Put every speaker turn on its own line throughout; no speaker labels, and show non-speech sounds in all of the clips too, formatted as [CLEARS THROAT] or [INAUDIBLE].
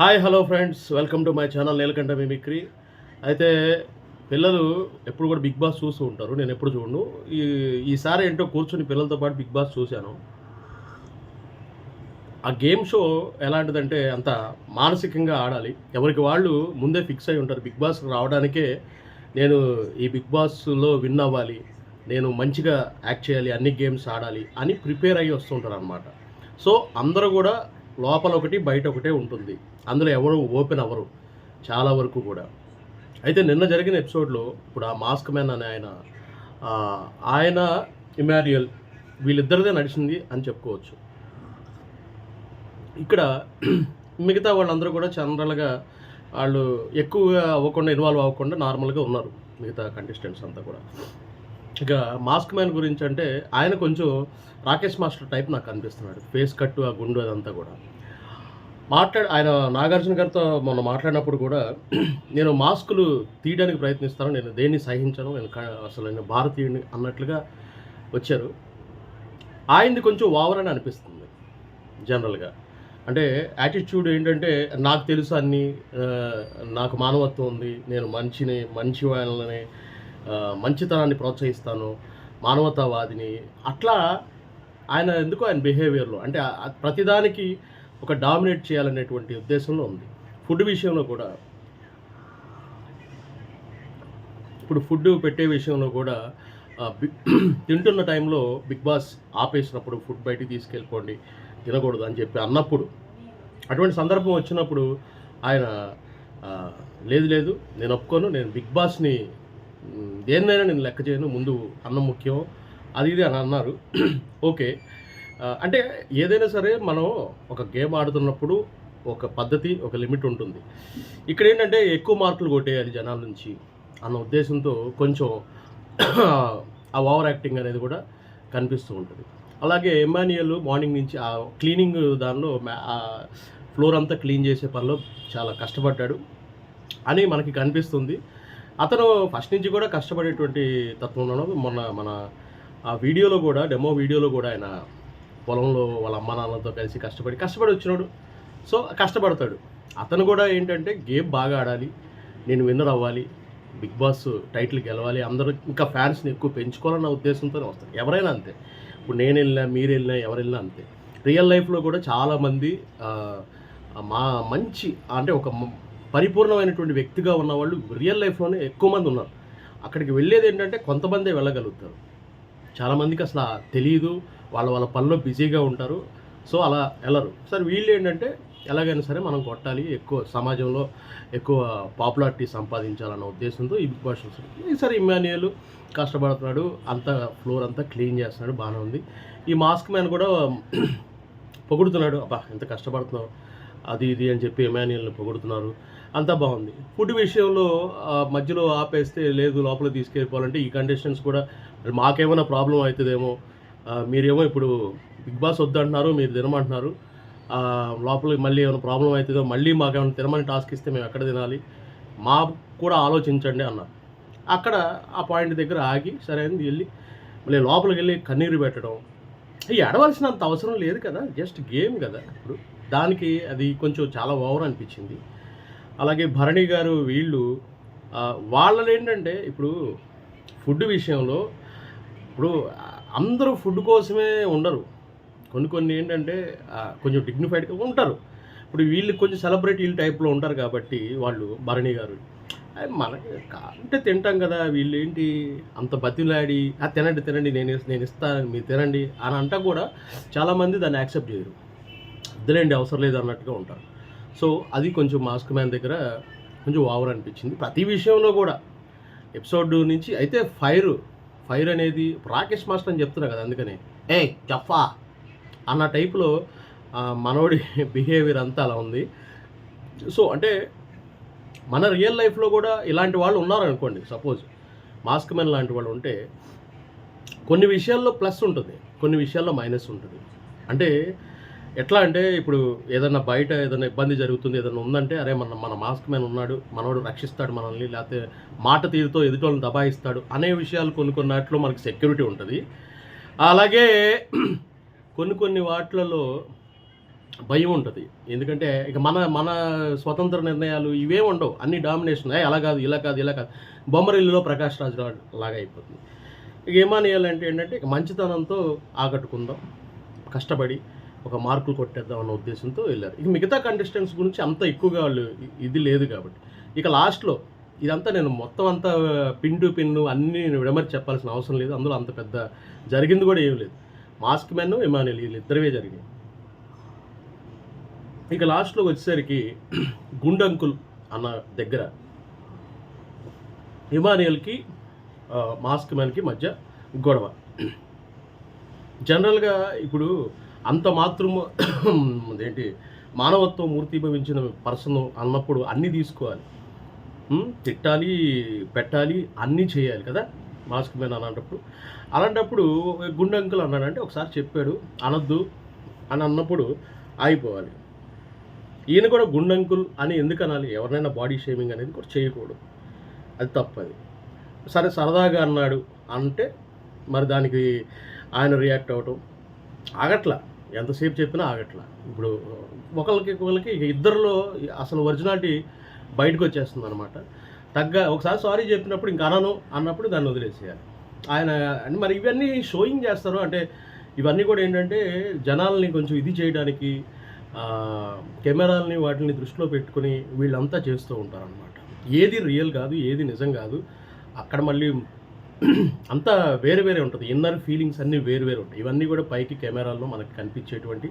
Hi hello friends. Welcome to my channel Neelakantha mimicry. అయితే పిల్లలు ఎప్పుడు కూడా బిగ్ బాస్ చూస్తూ ఉంటారు. నేను ఎప్పుడు చూడను. ఈ ఈసారి ఏంటో కూర్చొని పిల్లలతో పాటు బిగ్ బాస్ చూశాను. ఆ గేమ్ షో ఎలాంటిదంటే అంత మానసికంగా ఆడాలి. ఎవరికి వాళ్ళు ముందే ఫిక్స్ అయి ఉంటారు. బిగ్ బాస్ రావడానికే నేను ఈ బిగ్ బాస్లో విన్ అవ్వాలి. నేను మంచిగా యాక్ట్ చేయాలి. అన్ని గేమ్స్ ఆడాలి అని ప్రిపేర్ అయ్యి వస్తుంటారు అనమాట సో అందరూ కూడా లోపల ఒకటి బయట ఒకటే ఉంటుంది. అందులో ఎవరు ఓపెన్ అవ్వరు. చాలా వరకు కూడా. అయితే నిన్న జరిగిన ఎపిసోడ్లో ఇప్పుడు ఆ మాస్క్ మ్యాన్ అనే ఆయన ఆయన ఇమాన్యుయల్ వీళ్ళిద్దరిదే నడిచింది అని చెప్పుకోవచ్చు. ఇక్కడ మిగతా వాళ్ళందరూ కూడా జనరల్గా వాళ్ళు ఎక్కువగా అవ్వకుండా ఇన్వాల్వ్ అవ్వకుండా నార్మల్గా ఉన్నారు. మిగతా కంటెస్టెంట్స్ అంతా కూడా. ఇక మాస్క్ మ్యాన్ గురించి అంటే ఆయన కొంచెం రాకేష్ మాస్టర్ టైప్ నాకు అనిపిస్తున్నాడు. ఫేస్ కట్టు ఆ గుండు అదంతా కూడా. మాట్లాడు ఆయన నాగార్జున గారితో మొన్న మాట్లాడినప్పుడు కూడా [CLEARS THROAT] నేను మాస్కులు తీయడానికి ప్రయత్నిస్తాను నేను దేన్ని సహించను నేను అసలు నేను భారతీయుడిని అన్నట్లుగా వచ్చారు. ఆయనది కొంచెం ఓవర్ అని అనిపిస్తుంది జనరల్గా. అంటే యాటిట్యూడ్ ఏంటంటే నాకు తెలుసు అన్ని నాకు మానవత్వం ఉంది నేను మంచిని మంచి వాళ్ళని మంచితనాన్ని ప్రోత్సహిస్తాను మానవతావాదిని. అట్లా ఆయన ఎందుకు ఆయన బిహేవియర్లో అంటే ప్రతిదానికి ఒక డామినేట్ చేయాలనేటువంటి ఉద్దేశంలో ఉంది. ఫుడ్ విషయంలో కూడా. ఇప్పుడు ఫుడ్ పెట్టే విషయంలో కూడా [CLEARS THROAT] తింటున్న టైంలో బిగ్ బాస్ ఆపేసినప్పుడు ఫుడ్ బయటికి తీసుకెళ్ళిపోండి తినకూడదు అని చెప్పి అన్నప్పుడు అటువంటి సందర్భం వచ్చినప్పుడు ఆయన లేదు లేదు నేను ఒప్పుకోను నేను బిగ్ బాస్ని దేన్నైనా నేను లెక్క చేయను ముందు అన్నం ముఖ్యం అది ఇది అని అన్నారు. [CLEARS THROAT] ఓకే. అంటే ఏదైనా సరే మనం ఒక గేమ్ ఆడుతున్నప్పుడు ఒక పద్ధతి ఒక లిమిట్ ఉంటుంది. ఇక్కడ ఏంటంటే ఎక్కువ మార్కులు కొట్టేయాలి జనాల నుంచి అన్న ఉద్దేశంతో కొంచెం [CLEARS THROAT] ఆ ఓవర్ యాక్టింగ్ అనేది కూడా కనిపిస్తూ ఉంటుంది. అలాగే ఎమాన్యుయల్ మార్నింగ్ నుంచి ఆ క్లీనింగ్ దానిలో ఫ్లోర్ అంతా క్లీన్ చేసే పనిలో చాలా కష్టపడ్డాడు. అని మనకి కనిపిస్తుంది. అతను ఫస్ట్ నుంచి కూడా కష్టపడేటువంటి తత్వంలో మొన్న మన ఆ వీడియోలో కూడా డెమో వీడియోలో కూడా ఆయన పొలంలో వాళ్ళ అమ్మ నాన్నలతో కలిసి కష్టపడి కష్టపడి వచ్చినాడు. సో కష్టపడతాడు. అతను కూడా ఏంటంటే గేమ్ బాగా ఆడాలి నేను విన్నర్ అవ్వాలి బిగ్ బాస్ టైటిల్ గెలవాలి అందరూ ఇంకా ఫ్యాన్స్ని ఎక్కువ పెంచుకోవాలన్న ఉద్దేశంతోనే వస్తారు ఎవరైనా అంతే. ఇప్పుడు నేను వెళ్ళినా మీరు వెళ్ళినా ఎవరు వెళ్ళినా అంతే. రియల్ లైఫ్లో కూడా చాలామంది మా మంచి అంటే ఒక పరిపూర్ణమైనటువంటి వ్యక్తిగా ఉన్నవాళ్ళు రియల్ లైఫ్లోనే ఎక్కువ మంది ఉన్నారు. అక్కడికి వెళ్ళేది ఏంటంటే కొంతమందే వెళ్ళగలుగుతారు. చాలామందికి అసలు తెలియదు వాళ్ళ వాళ్ళ పనిలో బిజీగా ఉంటారు. సో అలా వెళ్ళరు. సరే వీళ్ళు ఏంటంటే ఎలాగైనా సరే మనం కొట్టాలి ఎక్కువ సమాజంలో ఎక్కువ పాపులారిటీ సంపాదించాలన్న ఉద్దేశంతో ఈ బిగ్ బాస్ చూస్తారు ఈసారి ఇమాన్యుయల్ కష్టపడుతున్నాడు అంత ఫ్లోర్ అంతా క్లీన్ చేస్తున్నాడు బాగానే ఉంది. ఈ మాస్క్ మ్యాన్ కూడా [CLEARS THROAT] పొగుడుతున్నాడు. అబ్బా ఎంత కష్టపడుతున్నావు అది ఇది అని చెప్పి ఎమాన్యుయల్ని పొగుడుతున్నారు. అంతా బాగుంది. ఫుడ్ విషయంలో మధ్యలో ఆపేస్తే లేదు లోపల తీసుకెళ్ళిపోవాలంటే ఈ కండిషన్స్ కూడా మాకేమైనా ప్రాబ్లం అవుతుందేమో మీరేమో ఇప్పుడు బిగ్ బాస్ వద్దంటున్నారు మీరు తినమంటున్నారు లోపలికి మళ్ళీ ఏమైనా ప్రాబ్లం అవుతుందో మళ్ళీ మాకేమైనా తినమని టాస్క్ ఇస్తే మేము ఎక్కడ తినాలి? మా కూడా ఆలోచించండి అన్నారు అక్కడ ఆ పాయింట్ దగ్గర ఆగి సరే అని వెళ్ళి మళ్ళీ లోపలికి వెళ్ళి కన్నీరు పెట్టడం. ఈ అవసరం లేదు కదా జస్ట్ గేమ్ కదా ఇప్పుడు. దానికి అది కొంచెం చాలా ఓవర్ అనిపించింది. అలాగే భరణి గారు వీళ్ళు వాళ్ళని ఏంటంటే ఇప్పుడు ఫుడ్ విషయంలో ఇప్పుడు అందరూ ఫుడ్ కోసమే ఉండరు. కొన్ని కొన్ని ఏంటంటే కొంచెం డిగ్నిఫైడ్గా ఉంటారు. ఇప్పుడు వీళ్ళు కొంచెం సెలబ్రిటీల టైప్లో ఉంటారు కాబట్టి వాళ్ళు భరణి గారు. మనకి అంటే తింటాం కదా వీళ్ళు ఏంటి అంత బతిలాడి ఆ తినండి తినండి నేను నేను ఇస్తాను మీరు తినండి అని అంటా కూడా చాలామంది దాన్ని యాక్సెప్ట్ చేయరు. వద్దులేండి అవసరం లేదు అన్నట్టుగా ఉంటారు. సో అది కొంచెం మాస్క్ మ్యాన్ దగ్గర కొంచెం ఓవర్ అనిపించింది. ప్రతి విషయంలో కూడా. ఎపిసోడ్ నుంచి అయితే ఫైర్ ఫైర్ అనేది రాకేష్ మాస్టర్ అని చెప్తున్నా కదా అందుకని. ఏ జఫా! అన్న టైప్లో మనోడి బిహేవియర్ అంతా అలా ఉంది. సో అంటే మన రియల్ లైఫ్లో కూడా ఇలాంటి వాళ్ళు ఉన్నారనుకోండి సపోజ్ మాస్క్ మ్యాన్ లాంటి వాళ్ళు ఉంటే కొన్ని విషయాల్లో ప్లస్ ఉంటుంది కొన్ని విషయాల్లో మైనస్ ఉంటుంది. అంటే ఎట్లా అంటే ఇప్పుడు ఏదైనా బయట ఏదైనా ఇబ్బంది జరుగుతుంది ఏదైనా ఉందంటే అరే మన మన మాస్క్ మ్యాన్ ఉన్నాడు మనోడు రక్షిస్తాడు మనల్ని లేకపోతే మాట తీరుతో ఎదుటోళ్ళని దబాయిస్తాడు అనే విషయాలు కొన్ని కొన్ని వాటిలో మనకి సెక్యూరిటీ ఉంటుంది. అలాగే [CLEARS THROAT] కొన్ని కొన్ని వాటిలలో భయం ఉంటుంది. ఎందుకంటే ఇక మన మన స్వతంత్ర నిర్ణయాలు ఇవే ఉండవు. అన్ని డామినేషన్ అలా కాదు ఇలా కాదు ఇలా కాదు. బొమ్మరిల్లులో ప్రకాష్ రాజు లాగా అయిపోతుంది. ఇక ఏమానేయాలంటే ఏంటంటే ఇక మంచితనంతో ఆకట్టుకుందాం కష్టపడి ఒక మార్కులు కొట్టేద్దాం అన్న ఉద్దేశంతో వెళ్ళారు. ఇక మిగతా కంటెస్టెంట్స్ గురించి అంత ఎక్కువగా వాళ్ళు ఇది లేదు కాబట్టి. ఇక లాస్ట్లో ఇదంతా నేను మొత్తం అంతా పిన్ టు పిన్ను అన్నీ నేను విడమరి చెప్పాల్సిన అవసరం లేదు. అందులో అంత పెద్ద జరిగింది కూడా ఏం లేదు. మాస్క్ మెన్ ఇమానుయల్ వీళ్ళు ఇద్దరివే జరిగాయి ఇక లాస్ట్లో వచ్చేసరికి [CLEARS THROAT] గుండంకుల్ అన్న దగ్గర ఇమానియల్కి మాస్క్ మ్యాన్కి మధ్య గొడవ. [CLEARS THROAT] జనరల్గా ఇప్పుడు అంత మాత్రము [CLEARS THROAT] ఏంటి మానవత్వం మూర్తిభవించిన పర్సన్ అన్నప్పుడు అన్నీ తీసుకోవాలి. తిట్టాలి పెట్టాలి అన్నీ చేయాలి కదా? మాస్క్ మీద అలాంటప్పుడు. అలాంటప్పుడు గుండంకుల్ అన్నాడంటే ఒకసారి చెప్పాడు అనొద్దు అని అన్నప్పుడు ఆగిపోవాలి. ఈయన కూడా గుండంకుల్ అని ఎందుకు అనాలి? ఎవరినైనా బాడీ షేమింగ్ అనేది కూడా చేయకూడదు. అది తప్పది. సరే సరదాగా అన్నాడు అంటే మరి దానికి ఆయన రియాక్ట్ అవ్వటం. ఆగట్లా ఎంతసేపు చెప్పినా ఆగట్లా. ఇప్పుడు ఒకరికి ఒకరికి ఇద్దరిలో అసలు ఒరిజినాలిటీ బయటకు వచ్చేస్తుంది అనమాట తగ్గ ఒకసారి సారీ చెప్పినప్పుడు ఇంకా అనను అన్నప్పుడు దాన్ని వదిలేసేయాలి. ఆయన అంటే మరి ఇవన్నీ షోయింగ్ చేస్తారు. అంటే ఇవన్నీ కూడా ఏంటంటే జనాల్ని కొంచెం ఇది చేయడానికి కెమెరాలని వాటిని దృష్టిలో పెట్టుకొని వీళ్ళంతా చేస్తూ ఉంటారనమాట ఏది రియల్ కాదు ఏది నిజం కాదు. అక్కడ మళ్ళీ అంతా వేరే వేరే ఉంటుంది. ఇన్నర్ ఫీలింగ్స్ అన్నీ వేరు వేరు ఉంటాయి. ఇవన్నీ కూడా పైకి కెమెరాల్లో మనకి కనిపించేటువంటి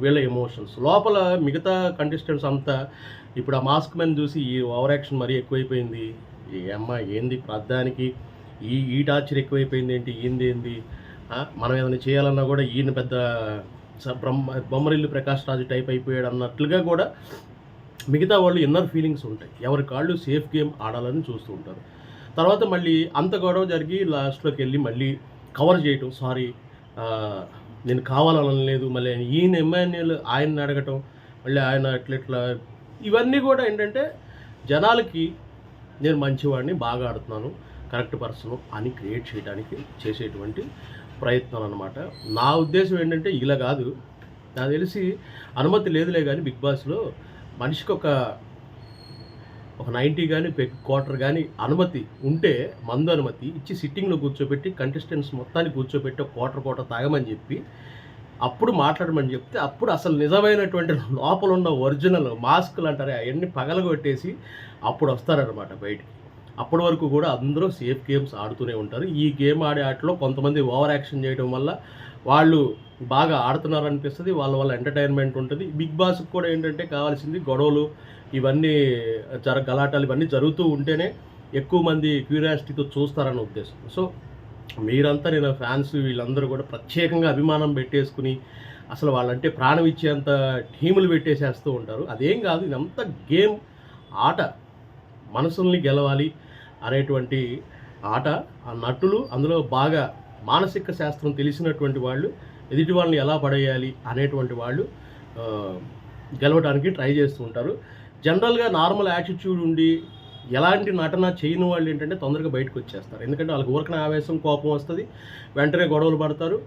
వీళ్ళ ఎమోషన్స్ లోపల మిగతా కంటెస్టెంట్స్ అంతా ఇప్పుడు ఆ మాస్క్ మ్యాన్ చూసి ఈ ఓవర్ యాక్షన్ మరీ ఎక్కువైపోయింది. ఈ అమ్మ ఏంది? ప్రార్థానికి ఈ ఈ టార్చర్ ఎక్కువైపోయింది ఏంటి? ఏంది? ఏంది మనం ఏదైనా చేయాలన్నా కూడా ఈయన పెద్ద బ్రహ్మ బొమ్మరిల్లు ప్రకాష్ రాజు టైప్ అయిపోయాడు అన్నట్లుగా కూడా మిగతా వాళ్ళు ఇన్నర్ ఫీలింగ్స్ ఉంటాయి. ఎవరి కాళ్ళు సేఫ్ గేమ్ ఆడాలని చూస్తూ ఉంటారు. తర్వాత మళ్ళీ అంత గొడవ జరిగి లాస్ట్లోకి వెళ్ళి మళ్ళీ కవర్ చేయటం సారీ నేను కావాలని లేదు మళ్ళీ ఈయన ఎమ్మెన్యేలు ఆయన్ని అడగటం మళ్ళీ ఆయన ఇట్లా ఇట్లా ఇవన్నీ కూడా ఏంటంటే జనాలకి నేను మంచివాడిని బాగా ఆడుతున్నాను కరెక్ట్ పర్సన్ అని క్రియేట్ చేయడానికి చేసేటువంటి ప్రయత్నాలు అనమాట నా ఉద్దేశం ఏంటంటే ఇలా కాదు. నాకు తెలిసి అనుమతి లేదులే కానీ బిగ్ బాస్లో మనిషికి ఒక ఒక నైంటీ కానీ క్వార్టర్ కానీ అనుమతి ఉంటే మందు అనుమతి ఇచ్చి సిట్టింగ్లో కూర్చోబెట్టి కంటెస్టెంట్స్ మొత్తాన్ని కూర్చోబెట్టి ఒక క్వార్టర్ క్వార్టర్ తాగమని చెప్పి అప్పుడు మాట్లాడమని చెప్తే అప్పుడు అసలు నిజమైనటువంటి లోపల ఉన్న ఒరిజినల్ మాస్కులు అంటారే అవన్నీ పగలగొట్టేసి అప్పుడు వస్తారనమాట బయటికి. అప్పటి వరకు కూడా అందరూ సేఫ్ గేమ్స్ ఆడుతూనే ఉంటారు. ఈ గేమ్ ఆడే ఆటలో కొంతమంది ఓవర్ యాక్షన్ చేయడం వల్ల వాళ్ళు బాగా ఆడుతున్నారు అనిపిస్తుంది వాళ్ళ వల్ల ఎంటర్టైన్మెంట్ ఉంటుంది. బిగ్ బాస్కి కూడా ఏంటంటే కావాల్సింది గొడవలు ఇవన్నీ జర గలాటాలు ఇవన్నీ జరుగుతూ ఉంటేనే ఎక్కువ మంది క్యూరియాసిటీతో చూస్తారన్న ఉద్దేశం. సో మీరంతా నేను ఫ్యాన్స్ వీళ్ళందరూ కూడా ప్రత్యేకంగా అభిమానం పెట్టేసుకుని అసలు వాళ్ళంటే ప్రాణం ఇచ్చేంత టీములు పెట్టేసేస్తూ ఉంటారు. అదేం కాదు ఇదంతా గేమ్ ఆట. మనసుల్ని గెలవాలి అనేటువంటి ఆట. ఆ నటులు అందులో బాగా మానసిక శాస్త్రం తెలిసినటువంటి వాళ్ళు ఎదుటి వాళ్ళని ఎలా పడేయాలి అనేటువంటి వాళ్ళు గెలవడానికి ట్రై చేస్తూ ఉంటారు. జనరల్గా నార్మల్ యాటిట్యూడ్ ఉండి ఎలాంటి నటన చేయని వాళ్ళు ఏంటంటే తొందరగా బయటకు వచ్చేస్తారు. ఎందుకంటే వాళ్ళకి ఊరకన ఆవేశం కోపం వస్తుంది. వెంటనే గొడవలు పడతారు.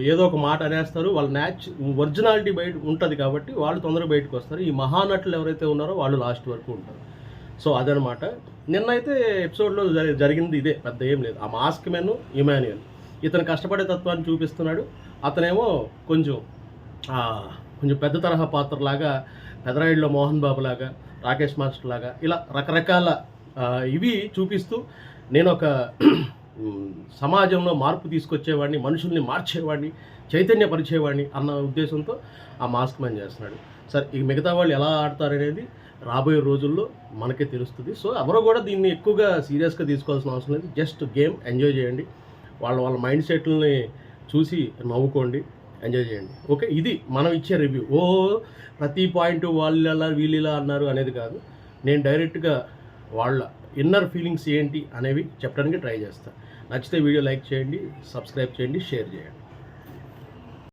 ఏదో ఒక మాట అనేస్తారు. వాళ్ళ న్యాచ్ ఒరిజినాలిటీ బయట ఉంటుంది కాబట్టి వాళ్ళు తొందరగా బయటకు వస్తారు. ఈ మహానటులు ఎవరైతే ఉన్నారో వాళ్ళు లాస్ట్ వరకు ఉంటారు. సో అదనమాట. నిన్నైతే ఎపిసోడ్లో జరిగింది ఇదే. పెద్ద ఏం లేదు. ఆ మాస్క్ మెన్ ఇమాన్యుయల్. ఇతను కష్టపడే తత్వాన్ని చూపిస్తున్నాడు. అతనేమో కొంచెం కొంచెం పెద్ద తరహా పాత్రలాగా పెదరాయుడులో మోహన్ బాబు లాగా రాకేష్ మాస్టర్ లాగా ఇలా రకరకాల ఇవి చూపిస్తూ నేను ఒక [CLEARS THROAT] సమాజంలో మార్పు తీసుకొచ్చేవాడిని మనుషుల్ని మార్చేవాడిని చైతన్యపరిచేవాడిని అన్న ఉద్దేశంతో ఆ మాస్క్ మ్యాన్ చేస్తున్నాడు. సార్ ఈ మిగతా వాళ్ళు ఎలా ఆడతారనేది రాబోయే రోజుల్లో మనకే తెలుస్తుంది. సో ఎవరో కూడా దీన్ని ఎక్కువగా సీరియస్గా తీసుకోవాల్సిన అవసరం లేదు. జస్ట్ గేమ్ ఎంజాయ్ చేయండి. వాళ్ళ వాళ్ళ మైండ్ సెట్లని చూసి నవ్వుకోండి. ఎంజాయ్ చేయండి. ఓకే ఇది మనం ఇచ్చే రివ్యూ ఓ ప్రతి పాయింట్ వాళ్ళు ఇలా వీళ్ళు ఇలా అన్నారు అనేది కాదు. నేను డైరెక్ట్గా వాళ్ళ ఇన్నర్ ఫీలింగ్స్ ఏంటి అనేవి చెప్పడానికి ట్రై చేస్తాను నచ్చితే వీడియో లైక్ చేయండి సబ్స్క్రైబ్ చేయండి షేర్ చేయండి.